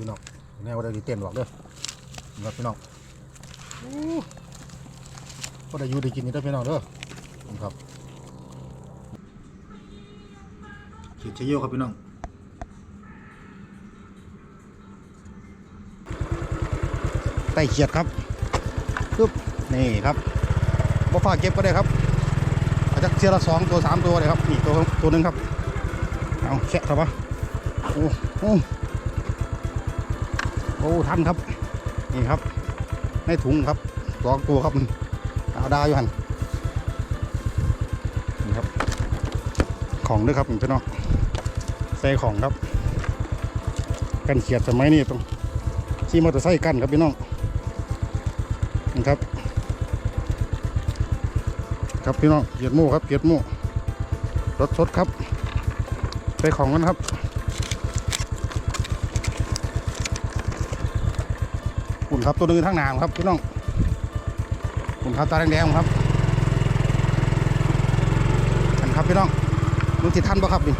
พี่น้องแน่ว่าได้ดีเต้นหรอกเด้อครับพี่น้องโอ้ก็ได้อยู่ได้กินนี่เด้พี่น้องเด้อครับขีดเชยโยครับพี่น้องไต่เขียดครับปึ๊บนี่ครับบ่ฟ้าเก็บก็ได้ครับอาจจะเสียละสองตัวสามตัวเลยครับนี่ตัวตัวหนึ่งครับเอาแคะครับวะโอ้โอ้ โอ้ทันครับ นี่ครับ ในถุงครับสองตัวครับดาดาวอยู่หันนี่ครับ ของด้วยครับพี่น้องใส่ของครับ กันเขียดสมัยนี้ต้องขี่มอเตอร์ไซค์กันครับพี่น้องนี่ครับ ครับพี่น้องเกียดหมูครับเกียดหมูรถสดครับใส่ของกันครับ นครับตัวนึงทั้งหนามครับพี่น้องปุ่นครับตาแดงๆครับอันครับพี่น้องมึงติทันปะครับนี่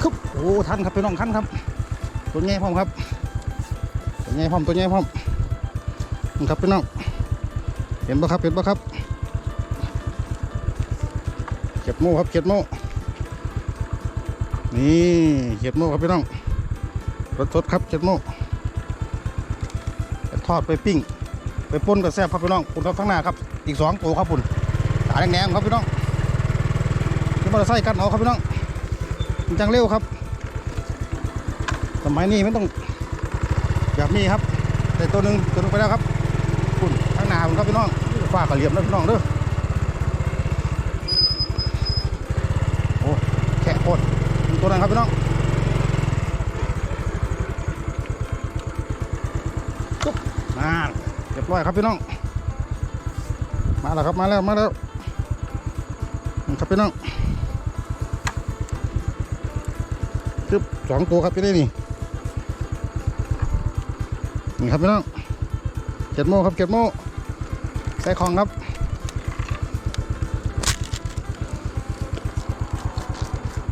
คึบโอ้ทันครับพี่น้องทันครับ ตัวใหญ่พร้อมครับตัวใหญ่พร้อมตัวใหญ่พร้อมนี่ครับพี่น้องเห็นปะครับเห็นปะครับเก็บโม่ครับเก็บโม่นี่เก็บโม่ครับพี่น้องรสสดครับเจ็ดโมงไป ทอดไปปิ้ง ไปป่นกับแซ่บครับพี่น้องปุ่นครับทั้งหน้าครับ อีกสองตัวครับปุ่นตาแดงๆครับพี่น้องที่มอเตอร์ไซค์กันเอาครับพี่น้องมันจังเร็วครับ สมัยนี้ไม่ต้องแบบนี้ครับ แต่ตัวหนึ่งตัวนึงไปแล้วครับปุ่นทั้งหน้าครับพี่น้องฝ้ากระเหลี่ยมนะพี่น้องเด้อโอ้แค่โคตรตัวนั้นครับพี่น้อง มาเร้อยครับพี่น้อง มาแล้วครับมาแล้วมาแล้วนี่ครับพี่น้องจึ๊บสองตัวครับพี่นี่นี่นี่ครับพี่น้องเจ็ดโมงครับเจ็ดโมงใส่ของครับ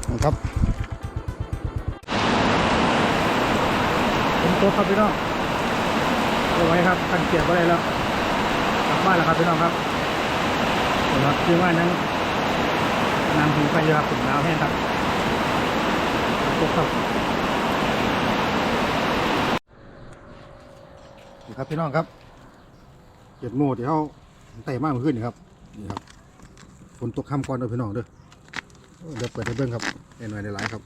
นี่ครับเป็นตัวครับพี่น้อง เอาไว้ครับกันเกียบอะไรแล้วกลับบ้านแล้วครับพี่น้องครับเดี๋ยวครับคือว่านั้นนำถึงไปยอะครับถึงแล้วแห้งครับตกครับนี่ครับพี่น้องครับเกียบโม่ที่เขาไต่มากขึ้นนี่ครับนี่ครับฝนตกค่ำก่อนเด้อพี่น้องเด้อเดี๋ยวเปิดให้เบิ้งครับเอ็นไว้ในไลน์ครับ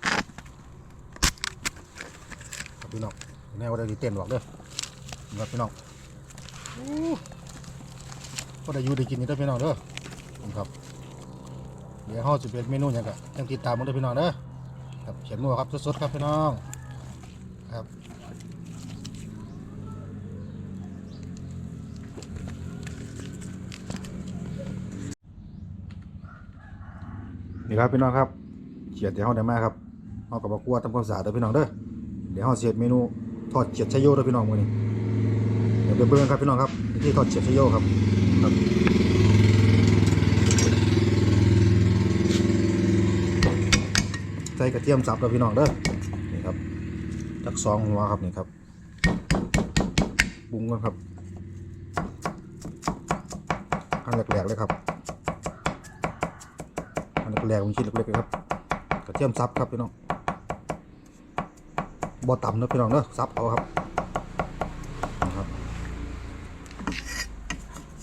ครับพี่น้องแนว่าได้ดีเต้นหรอกเด้อ ครับพี่น้องก็ได้อยู่ได้กินนี่เด้อพี่น้องเด้อครับ เดี๋ยวเราจะเป็นเมนูอย่างก็ยังติดตามมันเด้อพี่น้องเด้อครับเขียนมัวครับสดๆครับพี่น้องครับนี่ครับพี่น้องครับเขียดเดี๋ยวเราได้มาครับเรากับมากลัวทำความสะอาดเด้อพี่น้องเด้อเดี๋ยวเราเสียดเมนูทอดเขียดชะโยเด้อพี่น้องมือนี้ ดี๋ยวไปเบิ่งครับพี่น้องครับวิธีทอดเฉียดชโยครับครับใส่กระเทียมสับแล้วพี่น้องเด้อนี่ครับจักสองหัวครับนี่ครับปรุงกันครับขั้นแรกๆเลยครับขั้นแรกๆมันชิ้นเล็กๆเลยครับกระเทียมสับครับพี่น้องบ่ต่ำเนอะพี่น้องเนอะสับเอาครับ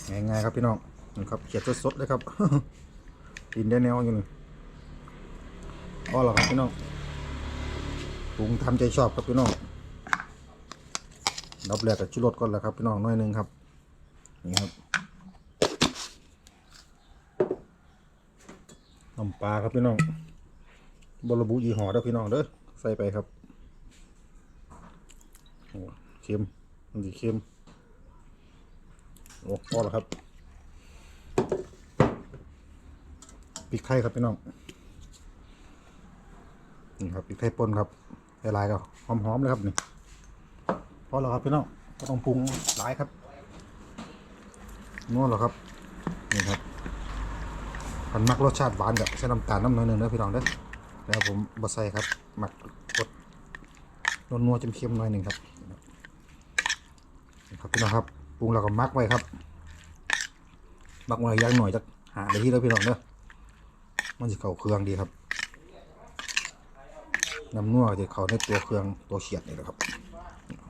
ง่ายๆครับพี่น้องนะครับเขียดสดๆเลยครับกินได้แนวอยู่นี่อ๋อเหรอครับพี่น้องปรุงทำใจชอบครับพี่น้องดับแรกกับชุรสก่อนแหละครับพี่น้องน้อยนึงครับนี่ครับน้ำปลาครับพี่น้องบรบุยี่ห้อเด้อพี่น้องเด้อใส่ไปครับโอ้เค็มมันดีเค็ม โอ้พอแล้วครับพริกไทยครับพี่น้องนี่ครับพริกไทยป่นครับลายๆก็หอมๆเลยครับนี่พอแล้วครับพี่น้องก็ต้องปรุงหลายครับนัวแล้วครับนี่ครับพันมักรสชาติหวานกับใส่น้ำตาลน้ำหน่อยหนึ่งนะพี่น้องเด้อแล้วผมบะใส่ครับหมักกดนวลนัวๆเค็มหน่อยหนึ่งครับนี่ครับพี่น้องครับ ปรุงแล้วก็มักไว้ครับ มักไว้ยังหน่อยจะหาได้ที่แล้วพี่น้องเด้อมันจะเข้าเครื่องดีครับน้ำนัวจะเข้าในตัวเครื่องตัวเฉียดนี่แหละครับ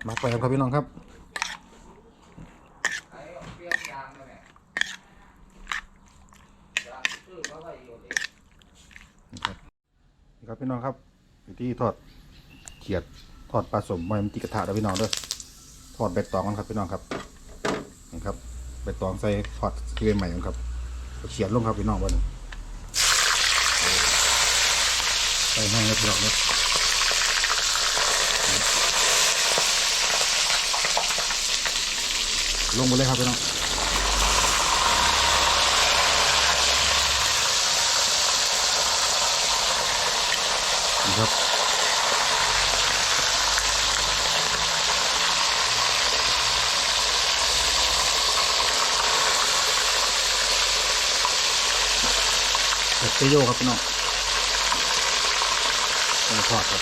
มักไปครับพี่น้องครับนี่ครับพี่น้องครับวิธีทอดเขียดทอดปลาสมไว้มันติกระทะแล้วพี่น้องเด้อทอดใบตองกันครับพี่น้องครับ นี่ครับใบตองใส่ทอดที่เป็นใหม่กันครับเขียดลงครับพี่น้องวันนี้ใส่แห้งเลยพี่น้องเด้อลงไปเลยครับพี่น้องนี่ครับ เผ็ดเปรี้ยครับพี่น้องเป็นทอดครับ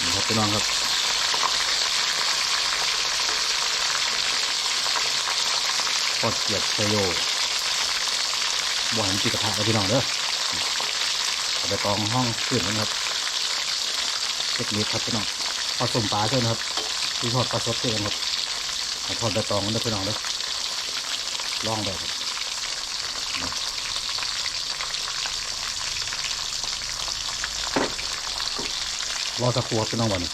นี่ครับพี่น้องครับทอดเกียดเชโยบ่อหันจีกระทะครับพี่น้องเด้อเอาไปกองห้องขึ้นนะครับเทคนิคครับพี่น้อง ทอดสมปลาใช่ไหมครับที่ทอดปลาสดเองครับทอดใบตองกันเด้อพี่น้องเด้อลองได้ครับรอสักครู่พี่น้องวันนี้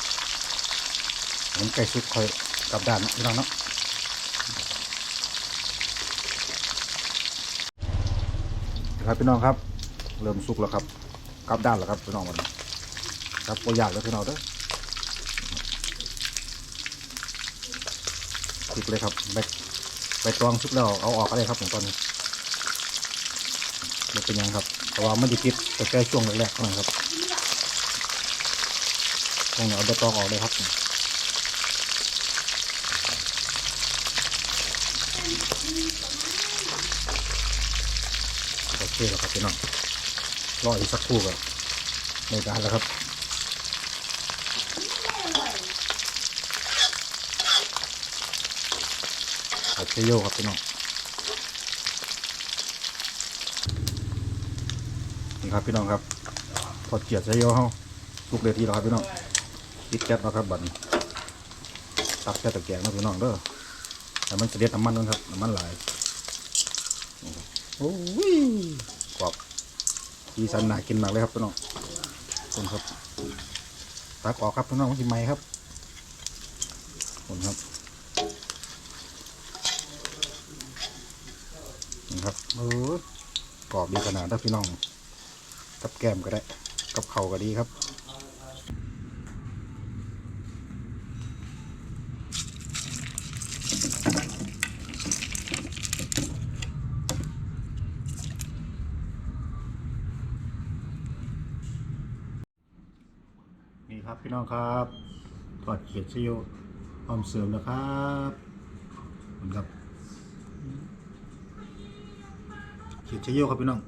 ผมไก่สุกคอยกลับด้านนะพี่น้องเนาะครับพี่น้องครับ เริ่มสุกแล้วครับกลับด้านแล้วครับพี่น้องวันนี้ครับโอยากแล้วพี่น้องเด้อ สุกเลยครับใบใบตองสุกแล้วเอาออกก็ได้ครับผมตอนนี้ไม่เป็นยังครับ แต่ว่ามันจะติดแต่แค่ช่วงแรกๆนั้นครับตรงนี้เอาใบตองออกเลยครับโอเคแล้วครับพี่น้องรออีกสักครู่ก็ในการแล้วครับ เชโยครับพี่น้องนี่ครับพี่น้องครับทอดเกียดเชโยเฮาลูกเดือทีแล้วครับพี่น้องติดแก๊สแล้วครับบัดนี้ตักแก๊สตะแกรงนะพี่น้องเด้อแต่มันเสด็จน้ำมันนั่นครับน้ำมันหลายโอ้ยกรอบสีสันหนากินมากเลยครับพี่น้องคุณครับตักออกครับพี่น้องมันสิไหมครับคนครับ เออกรอบดีขนาดถ้าพี่น้อง กับแก้มก็ได้ กับเข่าก็ดีครับนี่ครับพี่น้องครับทอดเขียดชิวพร้อมเสริมแล้วครับขอบคุณครับ เขียนชะโยครับพี่น้อง